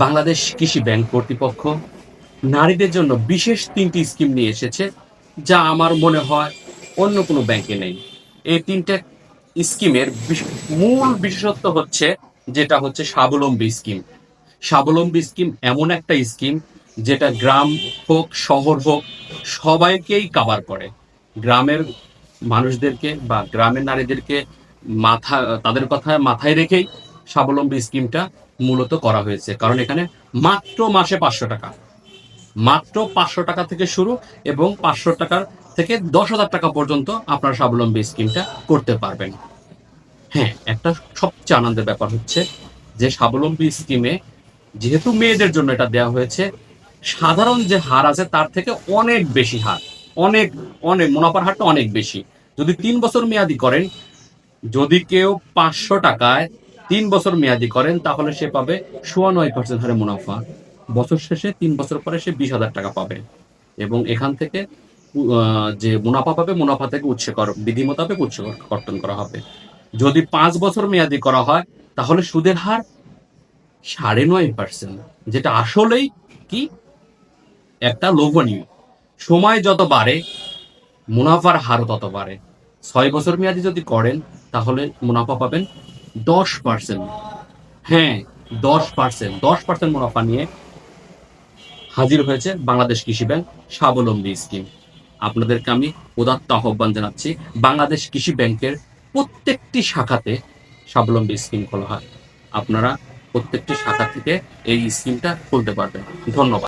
বাংলাদেশ কৃষি ব্যাংক কর্তৃপক্ষ নারীদের জন্য বিশেষ তিনটি স্কিম নিয়ে এসেছে, যা আমার মনে হয় অন্য কোনো ব্যাংকে নেই। এই তিনটে স্কিমের মূল বিশেষত্ব হচ্ছে, যেটা হচ্ছে স্বাবলম্বী স্কিম। স্বাবলম্বী স্কিম এমন একটা স্কিম, যেটা গ্রাম হোক, শহর হোক, সবাইকেই কাভার করে। গ্রামের মানুষদেরকে বা গ্রামের নারীদেরকে মাথা, তাদের কথা মাথায় রেখেই স্বাবলম্বী স্কিমটা মূলত করা হয়েছে। কারণ এখানে মাত্র মাসে পাঁচশো টাকা। মাত্র পাঁচশো টাকা থেকে শুরু এবং পাঁচশো টাকার থেকে দশ হাজার টাকা পর্যন্ত আপনার স্বাবলম্বী স্কিমটা করতে পারবেন। হ্যাঁ একটা সবচেয়ে আনন্দের ব্যাপার হচ্ছে যে স্বাবলম্বী স্কিমে যেহেতু মেয়েদের জন্য এটা দেওয়া হয়েছে, সাধারণ যে হার আছে তার থেকে অনেক বেশি হার। অনেক অনেক, মুনাফার হারটা অনেক বেশি। যদি তিন বছর মেয়াদি করেন, যদি কেউ পাঁচশো টাকায় তিন বছর মেয়াদি করেন, তাহলে সে পাবে সোয়া নয় পার্সেন্ট হারে মুনাফা। বছর শেষে তিন বছর পরে সে বিশ হাজার টাকা পাবে। এবং এখান থেকে যে মুনাফা পাবে, মুনাফা থেকে উৎসে কর বিধি মোতাবেক উৎস কর্তন করা হবে। যদি পাঁচ বছর মেয়াদি করা হয়, তাহলে সুদের হার সাড়ে নয় পার্সেন্ট যেটা আসলেই কি? একটা লোভনীয়। সময় যত বাড়ে, মুনাফার হারও তত বাড়ে। ছয় বছর মেয়াদি যদি করেন, তাহলে মুনাফা পাবেন দশ পার্সেন্ট হ্যাঁ দশ পার্সেন্ট দশ পার্সেন্ট মুনাফা নিয়ে হাজির হয়েছে বাংলাদেশ কৃষি ব্যাংক স্বাবলম্বী স্কিম। আপনাদেরকে আমি উদাত্ত আহ্বান জানাচ্ছি, বাংলাদেশ কৃষি ব্যাংকের প্রত্যেকটি শাখাতে স্বাবলম্বী স্কিম খোলা হয়। আপনারা প্রত্যেকটি শাখা থেকে এই স্কিমটা খুলতে পারবেন। ধন্যবাদ।